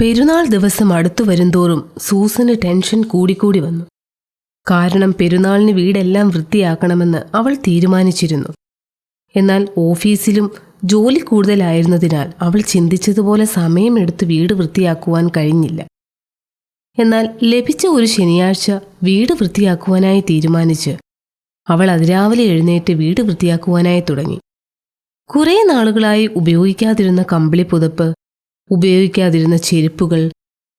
പെരുന്നാൾ ദിവസം അടുത്തു വരുന്തോറും സൂസന് ടെൻഷൻ കൂടിക്കൂടി വന്നു. കാരണം പെരുന്നാളിന് വീടെല്ലാം വൃത്തിയാക്കണമെന്ന് അവൾ തീരുമാനിച്ചിരുന്നു. എന്നാൽ ഓഫീസിലും ജോലി കൂടുതലായിരുന്നതിനാൽ അവൾ ചിന്തിച്ചതുപോലെ സമയമെടുത്ത് വീട് വൃത്തിയാക്കുവാൻ കഴിഞ്ഞില്ല. എന്നാൽ ലഭിച്ച ഒരു ശനിയാഴ്ച വീട് വൃത്തിയാക്കുവാനായി തീരുമാനിച്ച് അവൾ അതിരാവിലെ എഴുന്നേറ്റ് വീട് വൃത്തിയാക്കുവാനായി തുടങ്ങി. കുറേ നാളുകളായി ഉപയോഗിക്കാതിരുന്ന കമ്പിളി പുതപ്പ് ഉപയോഗിക്കാതിരുന്ന ചെരുപ്പുകൾ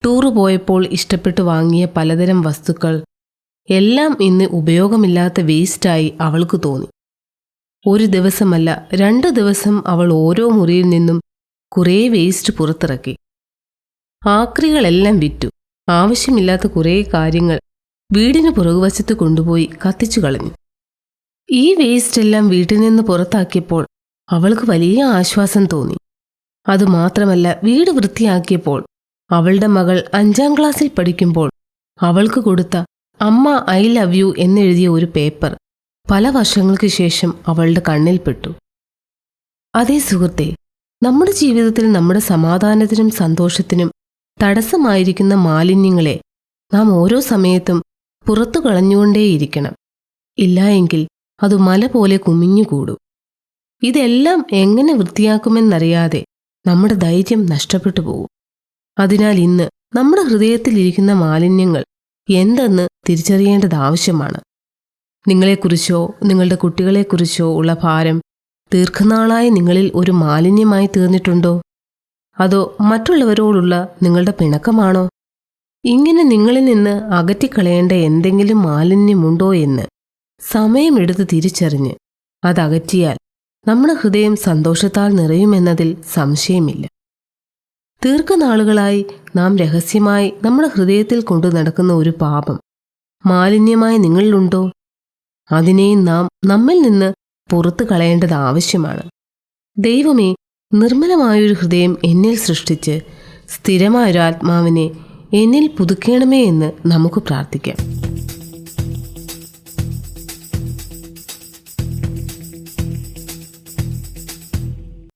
ടൂർ പോയപ്പോൾ ഇഷ്ടപ്പെട്ടു വാങ്ങിയ പലതരം വസ്തുക്കൾ എല്ലാം ഇന്ന് ഉപയോഗമില്ലാത്ത വേസ്റ്റായി അവൾക്ക് തോന്നി. ഒരു ദിവസമല്ല രണ്ടു ദിവസം അവൾ ഓരോ മുറിയിൽ നിന്നും കുറേ വേസ്റ്റ് പുറത്തിറക്കി. ആക്രികളെല്ലാം വിറ്റു. ആവശ്യമില്ലാത്ത കുറേ കാര്യങ്ങൾ വീടിന് പുറകുവശത്ത് കൊണ്ടുപോയി കത്തിച്ചു കളഞ്ഞു. ഈ വേസ്റ്റ് എല്ലാം വീട്ടിൽ നിന്ന് പുറത്താക്കിയപ്പോൾ അവൾക്ക് വലിയ ആശ്വാസം തോന്നി. അതുമാത്രമല്ല വീട് വൃത്തിയാക്കിയപ്പോൾ അവളുടെ മകൾ അഞ്ചാം ക്ലാസ്സിൽ പഠിക്കുമ്പോൾ അവൾക്ക് കൊടുത്ത അമ്മ ഐ ലവ് യു എന്നെഴുതിയ ഒരു പേപ്പർ പല വർഷങ്ങൾക്ക് ശേഷം അവളുടെ കണ്ണിൽപ്പെട്ടു. അതേ സുഹൃത്തെ നമ്മുടെ ജീവിതത്തിൽ നമ്മുടെ സമാധാനത്തിനും സന്തോഷത്തിനും തടസ്സമായിരിക്കുന്ന മാലിന്യങ്ങളെ നാം ഓരോ സമയത്തും പുറത്തു കളഞ്ഞുകൊണ്ടേയിരിക്കണം. ഇല്ലായെങ്കിൽ അത് മല പോലെ കുമിഞ്ഞുകൂടും. ഇതെല്ലാം എങ്ങനെ വൃത്തിയാക്കുമെന്നറിയാതെ നമ്മുടെ ധൈര്യം നഷ്ടപ്പെട്ടു പോകും അതിനാൽ ഇന്ന് നമ്മുടെ ഹൃദയത്തിലിരിക്കുന്ന മാലിന്യങ്ങൾ എന്തെന്ന് തിരിച്ചറിയേണ്ടത് ആവശ്യമാണ്. നിങ്ങളെക്കുറിച്ചോ നിങ്ങളുടെ കുട്ടികളെക്കുറിച്ചോ ഉള്ള ഭാരം ദീർഘനാളായി നിങ്ങളിൽ ഒരു മാലിന്യമായി തീർന്നിട്ടുണ്ടോ? അതോ മറ്റുള്ളവരോടുള്ള നിങ്ങളുടെ പിണക്കമാണോ? ഇങ്ങനെ നിങ്ങളിൽ നിന്ന് അകറ്റിക്കളയേണ്ട എന്തെങ്കിലും മാലിന്യമുണ്ടോ എന്ന് സമയമെടുത്ത് തിരിച്ചറിഞ്ഞ് അതകറ്റിയാൽ നമ്മുടെ ഹൃദയം സന്തോഷത്താൽ നിറയുമെന്നതിൽ സംശയമില്ല. ദീർഘനാളുകളായി നാം രഹസ്യമായി നമ്മുടെ ഹൃദയത്തിൽ കൊണ്ടു നടക്കുന്ന ഒരു പാപം മാലിന്യമായി നിങ്ങളിലുണ്ടോ? അതിനെയും നാം നമ്മിൽ നിന്ന് പുറത്തു കളയേണ്ടത് ആവശ്യമാണ്. ദൈവമേ നിർമ്മലമായൊരു ഹൃദയം എന്നിൽ സൃഷ്ടിച്ച് സ്ഥിരമായൊരു ആത്മാവിനെ എന്നിൽ പുതുക്കണമേ എന്ന് നമുക്ക് പ്രാർത്ഥിക്കാം.